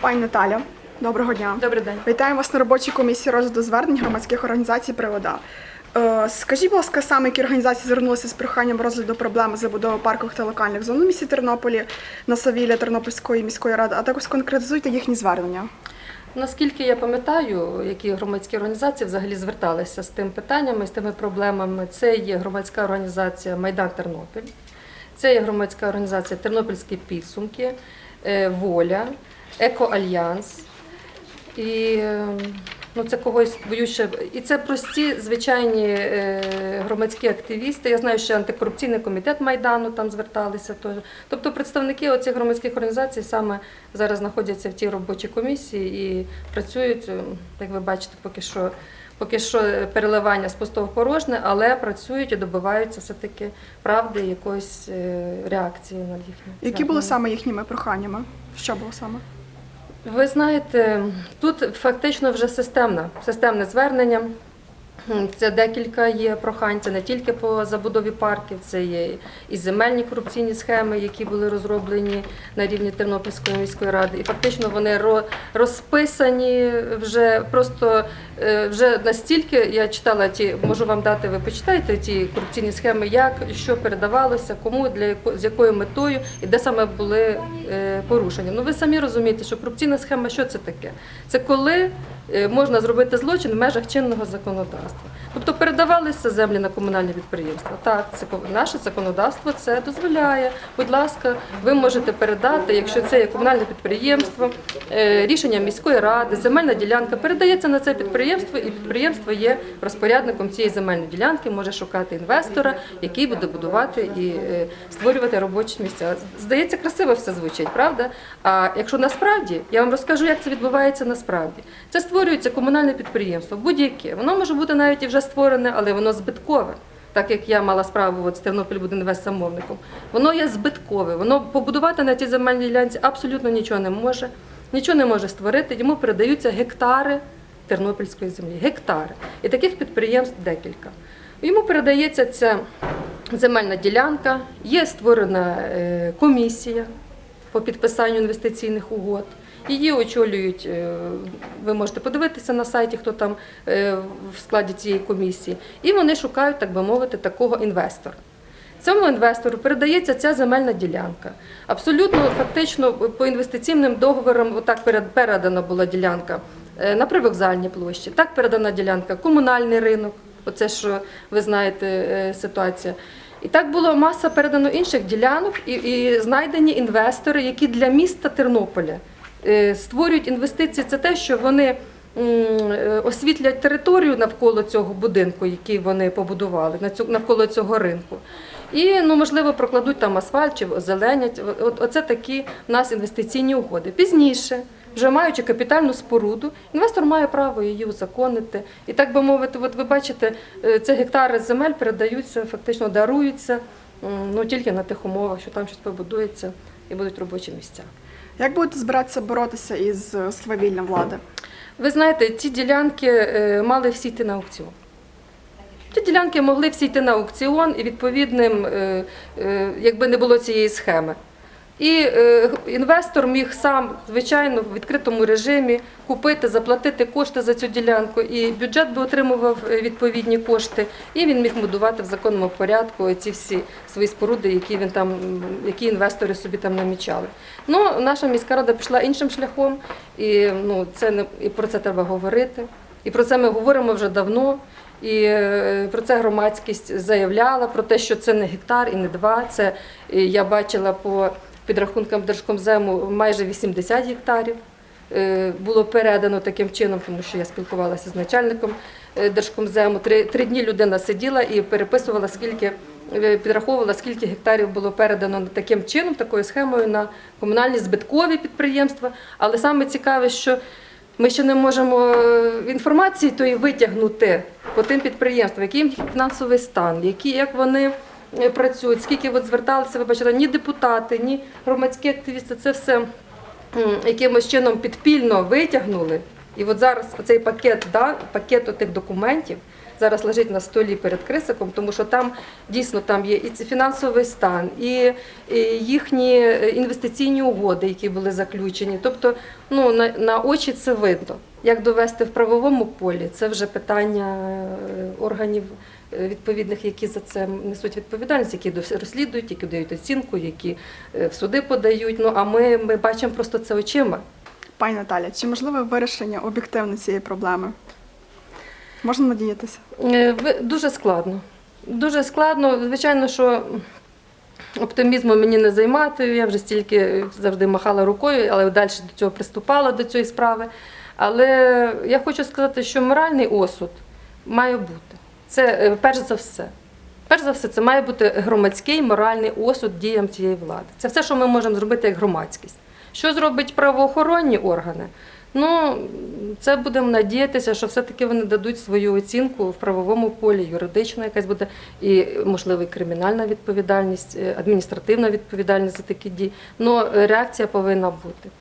Пані Наталя, доброго дня. Добрий день. Вітаємо вас на робочій комісії розгляду звернень громадських організацій «Привода». Е, Скажіть, будь ласка, саме які організації звернулися з проханням розгляду проблеми забудови паркових та локальних зон у місті Тернополі на Савілля Тернопільської міської ради, а також конкретизуйте їхні звернення. Наскільки я пам'ятаю, які громадські організації взагалі зверталися з тим питаннями, з тими проблемами, це є громадська організація Майдан Тернопіль, це є громадська організація Тернопільські підсумки, е, Воля, Екоальянс. І е, ну, це когось боюсь ще. І це прості звичайні е, громадські активісти. Я знаю, що антикорупційний комітет Майдану там зверталися. теж. Тобто представники оцих громадських організацій саме зараз знаходяться в тій робочій комісії і працюють, е, як ви бачите, поки що. Поки що переливання з пустого в порожне, але працюють і добиваються все-таки правди якоїсь е, реакції на їхні. Які були саме їхніми проханнями? Що було саме? Ви знаєте, тут фактично вже системна, системне звернення. Це декілька є прохань, це не тільки по забудові парків, це є і земельні корупційні схеми, які були розроблені на рівні Тернопільської міської ради. І фактично вони ро- розписані вже просто е, вже настільки. Я читала ті, можу вам дати, ви почитаєте ті корупційні схеми, як що передавалося, кому для з якою метою і де саме були е, порушення. Ну ви самі розумієте, що корупційна схема, що це таке? Це коли е, можна зробити злочин в межах чинного законодавства. Тобто передавалися землі на комунальні підприємства. Так, це наше законодавство це дозволяє. Будь ласка, ви можете передати, якщо це є комунальне підприємство, е, рішення міської ради, земельна ділянка передається на це підприємство, і підприємство є розпорядником цієї земельної ділянки, може шукати інвестора, який буде будувати і е, створювати робочі місця. Здається, красиво все звучить, правда? А якщо насправді, я вам розкажу, як це відбувається насправді. Це створюється комунальне підприємство, будь-яке. Воно може бути навіть і вже створене, але воно збиткове. Так як я мала справу от з Тернопільбудинвест замовником, воно є збиткове. Воно побудувати на цій земельній ділянці абсолютно нічого не може, нічого не може створити. Йому передаються гектари тернопільської землі. Гектари. І таких підприємств декілька. Йому передається ця земельна ділянка, є створена е, комісія по підписанню інвестиційних угод. Її очолюють, е, ви можете подивитися на сайті, хто там е, в складі цієї комісії. І вони шукають, так би мовити, такого інвестора. Цьому інвестору передається ця земельна ділянка. Абсолютно фактично по інвестиційним договорам отак передана була ділянка е, на привокзальній площі. Так передана ділянка комунальний ринок. Оце що ви знаєте ситуація. І так було маса передано інших ділянок, і, і знайдені інвестори, які для міста Тернополя створюють інвестиції. Це те, що вони е, освітлять територію навколо цього будинку, який вони побудували, навколо цього ринку. І ну можливо прокладуть там асфальт чи озеленять. Оце такі в нас інвестиційні угоди. Пізніше, вже маючи капітальну споруду, інвестор має право її узаконити. І так би мовити, от ви бачите, е, це гектари земель передаються, фактично даруються ну тільки на тих умовах, що там щось побудується і будуть робочі місця. Як будете збиратися боротися із свавільним свавіллям влади? Ви знаєте, ці ділянки е, мали всі йти на аукціон. Ці ділянки могли всі йти на аукціон і відповідним, е, е, якби не було цієї схеми. І е, інвестор міг сам, звичайно, в відкритому режимі купити, заплатити кошти за цю ділянку, і бюджет би отримував е, відповідні кошти, і він міг будувати в законному порядку ці всі свої споруди, які він там, які інвестори собі там намічали. Ну, наша міська рада пішла іншим шляхом, і ну це не і про це треба говорити. І про це ми говоримо вже давно. І е, про це громадськість заявляла, про те, що це не гектар і не два. Це я бачила по підрахункам Держкомзему майже 80 гектарів. е, Було передано таким чином, тому що я спілкувалася з начальником е, Держкомзему. Три, три дні людина сиділа і переписувала, скільки е, підраховувала, скільки гектарів було передано таким чином, такою схемою на комунальні збиткові підприємства. Але саме цікаве, що ми ще не можемо інформації тої витягнути по тим підприємствам, який їм фінансовий стан, які як вони працюють, скільки от зверталися, вибачте, ні депутати, ні громадські активісти, це все якимось чином підпільно витягнули. І от зараз цей пакет, да, пакет тих документів, зараз лежить на столі перед крисиком, тому що там дійсно там є і ці- фінансовий стан, і, їхні інвестиційні угоди, які були заключені. Тобто, ну на, на очі це видно. Як довести в правовому полі, це вже питання е, органів е, відповідних, які за це несуть відповідальність, які розслідують, які дають оцінку, які е, в суди подають. Ну а ми, ми бачимо просто це очима. Пані Наталя, чи можливе вирішення об'єктивно цієї проблеми? Можна надіятися? Е, Дуже складно. Дуже складно. Звичайно, що оптимізмом мені не займати. Я вже стільки завжди махала рукою, але далі до цього приступала до цієї справи. Але я хочу сказати, що моральний осуд має бути. Це е, перш за все. Перш за все, це має бути громадський моральний осуд діям цієї влади. Це все, що ми можемо зробити як громадськість. Що зробить правоохоронні органи? Ну, це будемо надіятися, що все-таки вони дадуть свою оцінку в правовому полі, юридична якась буде, і, можливо, і кримінальна відповідальність, е, адміністративна відповідальність за такі дії. Ну, реакція повинна бути.